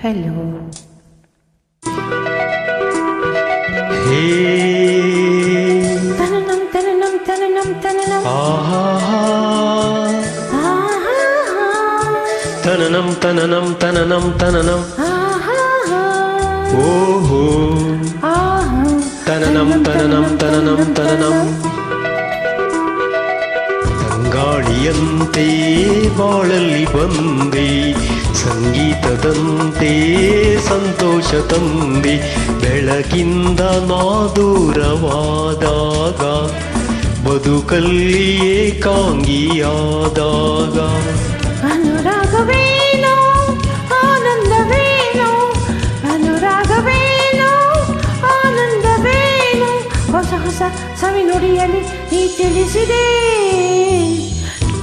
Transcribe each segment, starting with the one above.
Hello തരണം തരണം തരണം തരണം തനനം തനനം തനനം തനനം ഓഹോ തനനം. തനനം തനനം തനനം തങ്കാളിയന്തേ വാളല്ലി വന്തേ ತನನಂ ತನನಂ ತಂಗಾಳಿಯಂತೆ ಬಾಳಲ್ಲಿ ಬಂದೆ ಸಂಗೀತದಂತೆ ಸಂತೋಷ ತಂದೆ ಬೆಳಕಿಂದ ನಾ ದೂರವಾದಾಗ ಬದುಕಲ್ಲಿ ಏಕಾಂಗಿಯಾದಾಗ ಅನುರಾಗವೇನೋ ಆನಂದವೇನೋ ಅನುರಾಗವೇನೋ ಆನಂದವೇನೋ ಹೊಸ ಹೊಸ ಸವಿನುಡಿಯಲ್ಲಿ ನೀ ತಿಳಿಸಿದೆ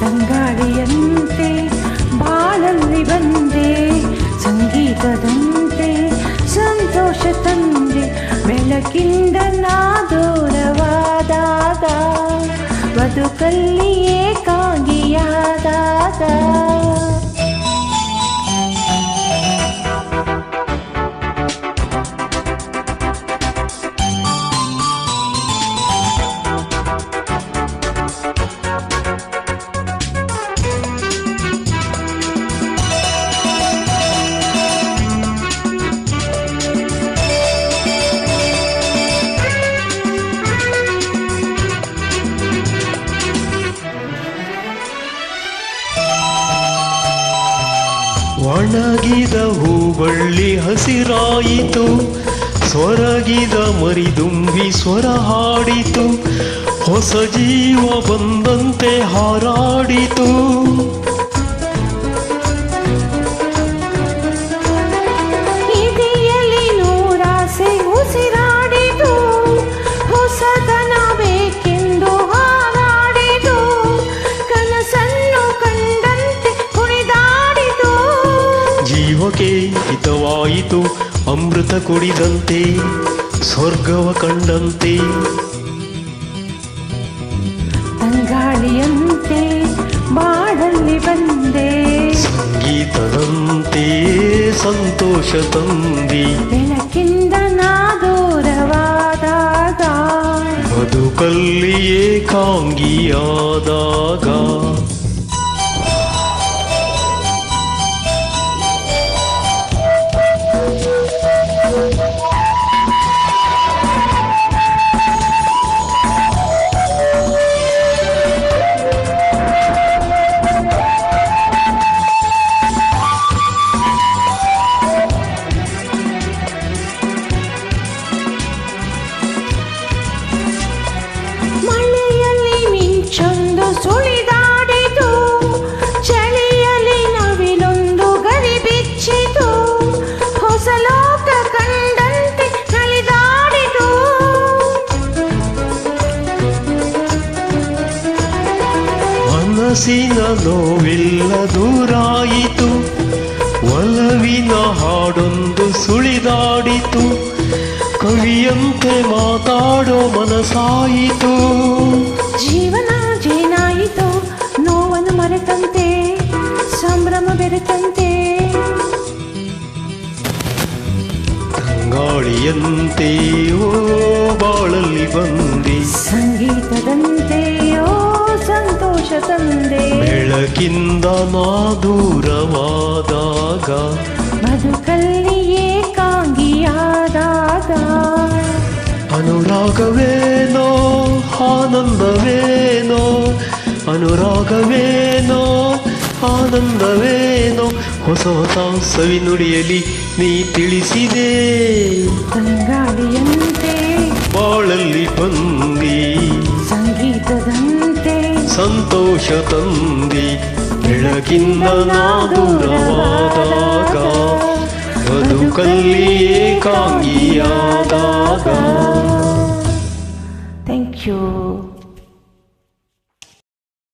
ತಂಗಾಳಿಯಂತೆ ಬಾಳಲ್ಲಿ ಬಂದೆ ಸಂಗೀತದಂತೆ ಸಂತೋಷ ತಂದೆ ಬೆಳಕಿಂದ ನಾ ದೂರವಾದಾಗ ಬದುಕಲ್ಲಿ ಏಕಾಂಗಿಯಾದಾಗ ಒಣಗಿದ ಹೂಬಳ್ಳಿ ಹಸಿರಾಯಿತು. ಸ್ವರಗಿದ ಮರಿದುಂಬಿ ಸ್ವರ ಹಾಡಿತು. ಹೊಸ ಜೀವ ಬಂದಂತೆ ಹಾರಾಡಿತು. ಹಿತವಾಯಿತು ಅಮೃತ ಕುಡಿದಂತೆ ಸ್ವರ್ಗವ ಕಂಡಂತೆ. ಅಂಗಾಳಿಯಂತೆ ಬಾಡಲ್ಲಿ ಬಂದೆ. ಸಂಗೀತದಂತೆ ಸಂತೋಷ ತಂದಿ. ಬೆಳಕಿಂದ ನಾದೋರವಾದಾಗ. ಬದುಕಲ್ಲಿಯೇ ಬದುಕಲ್ಲಿ ಏಕಾಂಗಿಯಾದಾಗ ಮನಸ್ಸಿನ ನೋವೆಲ್ಲ ದೂರಾಯಿತು. ಒಲವಿನ ಹಾಡೊಂದು ಸುಳಿದಾಡಿತು. ಕವಿಯಂತೆ ಮಾತಾಡೋ ಮನಸ್ಸಾಯಿತು. ಜೀವನ ಜೇನಾಯಿತು. ನೋವನ್ನು ಮರೆತಂತೆ. ಸಂಭ್ರಮ ಬೆರೆತಂತೆ. ತಂಗಾಳಿಯಂತೆ ಓ ಬಾಳಲ್ಲಿ ಬಂದಿ. ಸಂತೋಷ ತಂದೆ ಬೆಳಕಿಂದ ನಾ ದೂರವಾದಾಗ ಬದುಕಲ್ಲಿ ಏಕಾಂಗಿಯಾದಾಗ ಅನುರಾಗವೇನೋ ಆನಂದವೇನೋ ಅನುರಾಗವೇನೋ ಆನಂದವೇನೋ ಹೊಸ ಹೊಸ ಸವಿನುಡಿಯಲಿ ನೀ ತಿಳಿಸಿದೆ ತಂಗಾಳಿಯಂತೆ ಬಾಳಲ್ಲಿ ಬಂದಿ ಸಂಗೀತದಂತೆ ಸಂತೋಷ ತಂದಿ ಬೆಳಗಿನ ನಾದುರವಾದಾಗ ಬದುಕಲ್ಲಿ ಏಕಾಂಗಿಯಾದಾಗ. Thank you